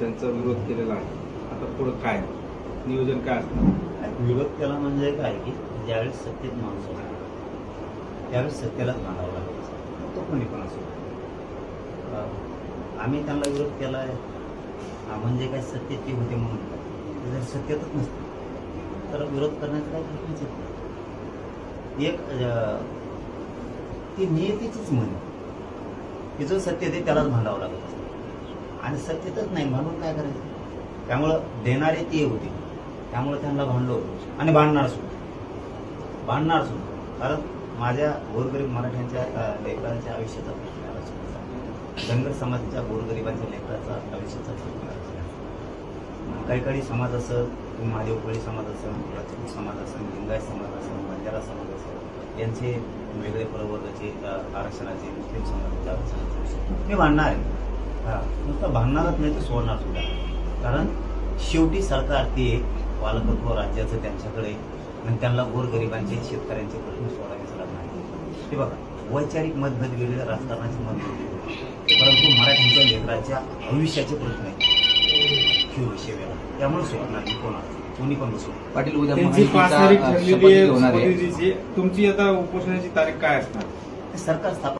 त्यांचा विरोध केलेला आहे. आता पुढं काय? नियोजन काय असणार? विरोध केला म्हणजे काय की ज्यावेळेस सत्तेत माणूस होता त्यावेळेस सत्तेलाच मानावं लागायचं. तो कोणी पण असो. आम्ही त्यांना विरोध केला आहे म्हणजे काय सत्तेत ते होते म्हणून. जर सत्तेतच नसते तर विरोध करण्याचा काही प्रश्नच येत नाही. एक ती नियतीचीच म्हण की जो सत्य ते त्यालाच भांडावं लागत असतं. आणि सत्तेतच नाही म्हणून काय करायचं? त्यामुळं देणारे ते होते. त्यामुळे त्यांना भांडलो आणि भांडणार सुद्धा. भांडणार सुद्धा. कारण माझ्या गोरगरीब मराठ्यांच्या लेकरांच्या आयुष्याचा प्रश्न धनगर समाजाच्या गोरगरिबांच्या लेकराचा आयुष्याचा प्रश्न काही काही समाज असं महादेवकळी समाज असेल राजपूत समाज असेल लिंगायत समाज असेल बंजारा समाज असेल यांचे वेगळे प्रवर्गाचे आरक्षणाचे मुस्लिम समाजाचे आरक्षणाचे मी भांडणार आहे. हा नुसतं भांडणारच नाही तर सोडणार सुद्धा. कारण शेवटी सरकार ते पालकत्व राज्याचं त्यांच्याकडे आणि त्यांना गोरगरिबांचे शेतकऱ्यांचे प्रश्न सोडावेच लागणार आहे. हे बघा वैचारिक मतभेद वेगळे राजकारणाचे मतभेद वेगळे. परंतु मराठ्यांच्या लेकराच्या भविष्याचे प्रश्न आहेत. हे विषय वेगळा. त्यामुळे सोडणार नाही कोणा कोणी पण बसू पाटील उद्या तुमची आता उपोषणाची तारीख काय असणार? सरकार स्थापन